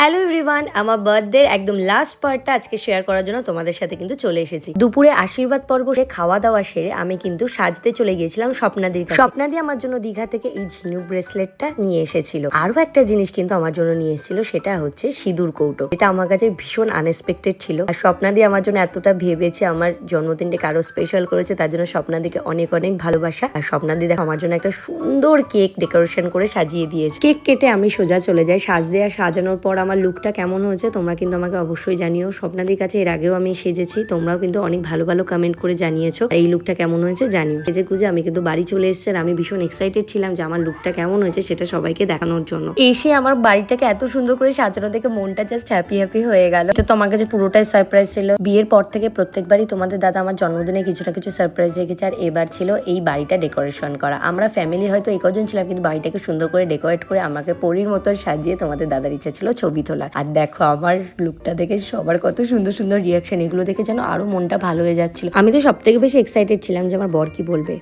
Hello everyone আমার birthday একদম last পার্টটা আজকে শেয়ার করার জন্য তোমাদের সাথে কিন্তু চলে এসেছি। দুপুরে আশীর্বাদ পর্ব সে খাওয়া দাওয়া সেরে আমি কিন্তু সাজতে চলে গিয়েছিলাম স্বপ্নাদির কাছে। স্বপ্নাদি আমার জন্য দীঘা থেকে এই ঝিনুক ব্রেসলেটটা নিয়ে এসেছিল। আরও একটা জিনিস কিন্তু আমার জন্য নিয়ে এসেছিল, সেটা হচ্ছে সিঁদুর কৌটো। এটা আমার কাছে ভীষণ আনএক্সপেক্টেড ছিল। আর স্বপ্নাদি আমার জন্য এতটা ভেবেছে, আমার জন্মদিনটাকে আরও স্পেশাল করেছে, তার জন্য স্বপ্নাদিকে অনেক অনেক ভালোবাসা। আর স্বপ্নাদি দেখো, আমার জন্য একটা সুন্দর কেক ডেকোরেশন করে সাজিয়ে দিয়েছে। কেক কেটে আমি সোজা চলে যাই। সাজ আর সাজানোর পর আমার লুকটা কেমন হয়েছে, তোমরা কিন্তু আমাকে অবশ্যই জানিও। স্বপ্নাদির কাছে এর আগেও আমি সেজেছি, তোমরাও কিন্তু অনেক ভালো ভালো কমেন্ট করে জানিয়েছো। এই লুকটা কেমন হয়েছে জানিও। সেজে গুজে আমি কিন্তু বাড়ি চলে এসেছি আর আমি ভীষণ এক্সাইটেড ছিলাম যে আমার লুকটা কেমন হয়েছে সেটা সবাইকে দেখানোর জন্য। এসে আমার বাড়িটাকে এত সুন্দর করে সাজানো দেখে মনটা জাস্ট হ্যাপি হ্যাপি হয়ে গেল। এটা তো আমার কাছে পুরোটাই সারপ্রাইজ ছিল। বিয়ের পর থেকে প্রত্যেকবারই তোমাদের দাদা আমার জন্মদিনে কিছু না কিছু সারপ্রাইজ রেখেছে আর এবার ছিল এই বাড়িটা ডেকোরেশন করা। আমরা ফ্যামিলির হয়তো এই কজন ছিলাম কিন্তু বাড়িটাকে সুন্দর করে ডেকোরেট করে আমাকে পরীর মতো সাজিয়ে তোমাদের দাদার ইচ্ছা ছিল ছবি তোলার। আর দেখো, আমার লুকটা দেখে সবার কত সুন্দর সুন্দর রিয়াকশন এগুলো দেখে যেন আরও মনটা ভালো হয়ে যাচ্ছিল। আমি তো সব থেকে বেশি এক্সাইটেড ছিলাম যে আমার বর কি বলবে।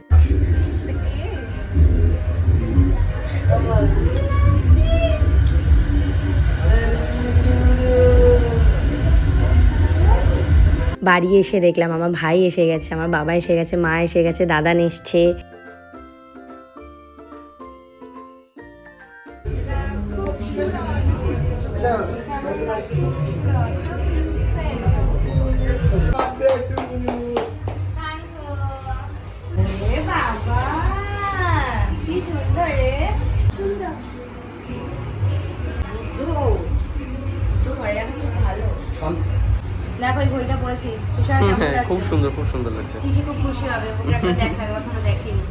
বাড়ি এসে দেখলাম, আমার ভাই এসে গেছে, আমার বাবা এসে গেছে, মা এসে গেছে, দাদা এসছে। ঘড়িটা হ্যাঁ খুব সুন্দর খুব সুন্দর লাগছে খুব খুশি হবে একটা দেখাবে দেখিনি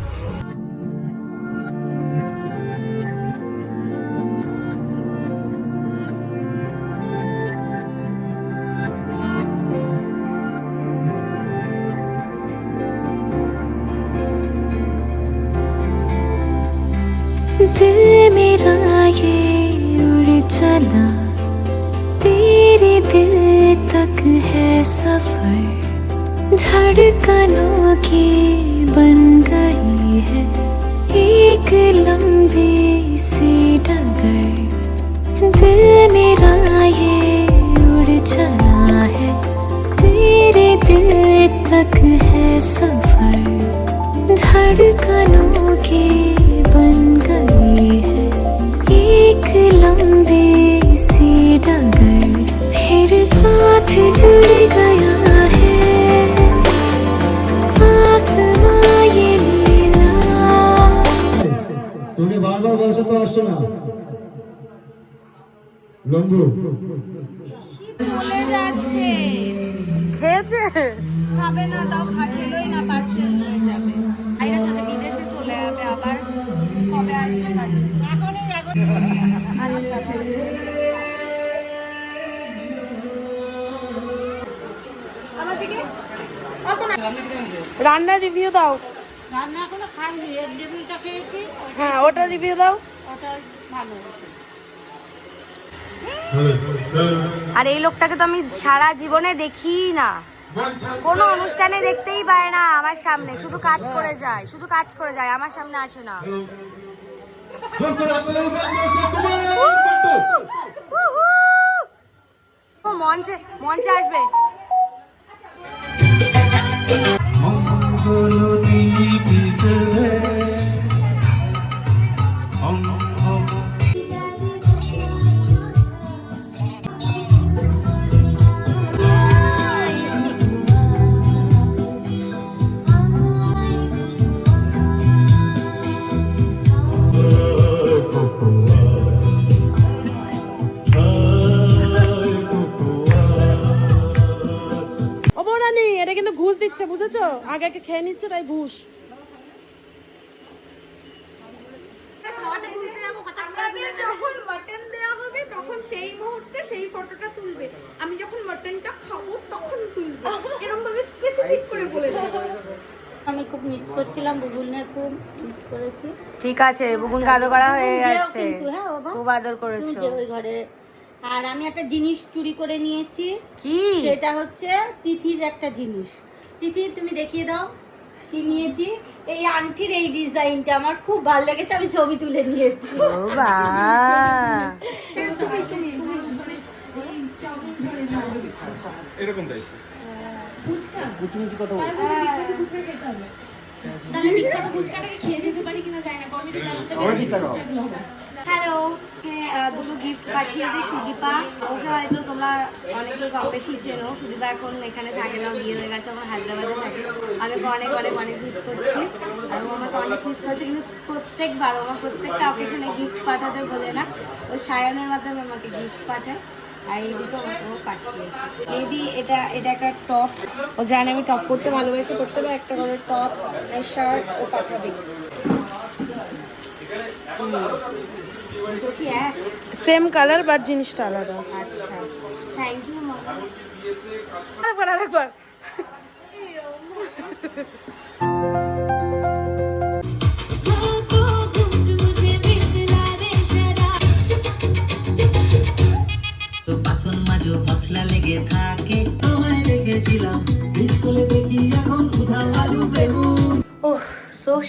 ये उड़ चला। तेरे दिल तक है सफ़र। धड़कनों की बन गई है। एक लंबी सी डगर। दिल मेरा ये उड़ चला है। तेरे दिल तक है सफ़र। धड़कनों की बन गई एक लंबी सी डगर फिर साथ जुड़ गया है आसमां ये नीला তুমি বারবার বলছো তো আসছো না লম্বু চলে যাচ্ছে খেয়েছে খাবে না তাও খা খেলোই না পার্সেল হয়ে যাবে আইরা সাথে বিদেশে চলে যাবে আবার কবে আসবে জানি না। এখনই এখন সাথে আমার দিকে অত না রান্নার রিভিউ দাও। রান্না এখনও খাইনি এক টেবিলটা খেয়েছি। হ্যাঁ ওটা রিভিউ দাও। ওটা ভালো আর এই লোকটাকে তো আমি সারা জীবনে দেখি না। কোনো অনুষ্ঠানে দেখতেই পারে না আমার সামনে শুধু কাজ করে যায় শুধু কাজ করে যায় আমার সামনে আসে না। মঞ্চে মঞ্চে আসবে বুঝেছ? আগে আগে খেয়ে নিচ্ছে তাই ঘুষ। যখন মাটন দেওয়া হবে তখন সেই মুহূর্তে সেই ফটোটা তুলবে। আমি যখন মাটনটা খাব তখন তুলবে। এরকম ভাবে স্পেসিফিক করে বলে আমি খুব মিস করছিলাম খুব মিস করেছি। ঠিক আছে বুকুনকে আদর করা হয়ে গেছে। হ্যাঁ, খুব আদর করেছ। ওই ঘরে। আর আমি একটা জিনিস চুরি করে নিয়েছি। কি? সেটা হচ্ছে তিথির একটা জিনিস। তিথি তুমি দেখিয়ে দাও। কি নিয়েছি? এই আংটির এই ডিজাইনটা আমার খুব ভালো লেগেছে আমি ছবি তুলে নিয়েছি। এরকম কথা তাহলে বিখ্যাত খেয়ে যেতে পারি কিনা যায় না গরমে হ্যালো দুটো গিফট পাঠিয়েছে সুদীপা। ওকে হয়তো তোমরা অনেকে কম বেশি চেনো। সুদীপা এখন এখানে থাকে না, বিয়ে হয়ে গেছে, এখন হায়দ্রাবাদে থাকে। আমি অনেক অনেক অনেক মিস করছি। আর ও আমাকে অনেক মিস করছে, কিন্তু প্রত্যেকবার আমার প্রত্যেকটা অকেশনে গিফট পাঠাতে বলে না। ও সায়নের মাধ্যমে আমাকে গিফট পাঠায়, আর এই দুটো ও পাঠিয়েছে। এটা এটা একটা টপ ও জানে আমি টপ পরতে ভালোবাসি করতে পারে একটা করে টপ শার্ট ও পাঠাবে। দুটো কি এক সেম কালার বাট জিনিসটা আলাদা। আচ্ছা। থ্যাংক ইউ মা আরেকবার আরেকবার। বাসন মশলা লেগে থাকে।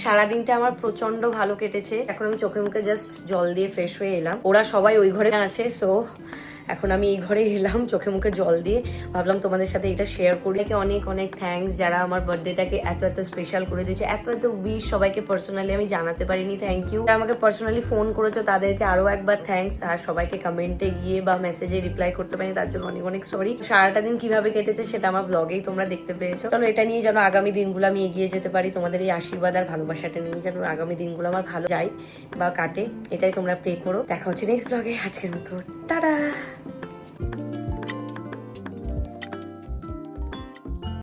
সারাদিনটা আমার প্রচণ্ড ভালো কেটেছে। এখন আমি চোখে মুখে জাস্ট জল দিয়ে ফ্রেশ হয়ে এলাম। ওরা সবাই ওই ঘরে আছে সো এখন আমি এই ঘরে এলাম, চোখে মুখে জল দিয়ে। ভাবলাম তোমাদের সাথে এটা শেয়ার করি। অনেক অনেক থ্যাঙ্কস যারা আমার বার্থডেটাকে এত এত স্পেশাল করে দিয়েছে। এত এত উইশ সবাইকে পার্সোনালি আমি জানাতে পারিনি থ্যাংক ইউ আমাকে পার্সোনালি ফোন করেছ, তাদেরকে আরও একবার থ্যাঙ্কস আর সবাইকে কমেন্টে গিয়ে বা মেসেজে রিপ্লাই করতে পারিনি, তার জন্য অনেক অনেক সরি সারাটা দিন কীভাবে কেটেছে সেটা আমার ব্লগেই তোমরা দেখতে পেয়েছ। চলো এটা নিয়ে যেন আগামী দিনগুলো আমি এগিয়ে যেতে পারি, তোমাদের এই আশীর্বাদ আর ভালোবাসাটা নিয়ে যেন আগামী দিনগুলো আমার ভালো যায় বা কাটে। এটাই তোমরা প্রে করো। দেখা হচ্ছে নেক্সট ব্লগে আজকের মতো, টাটা!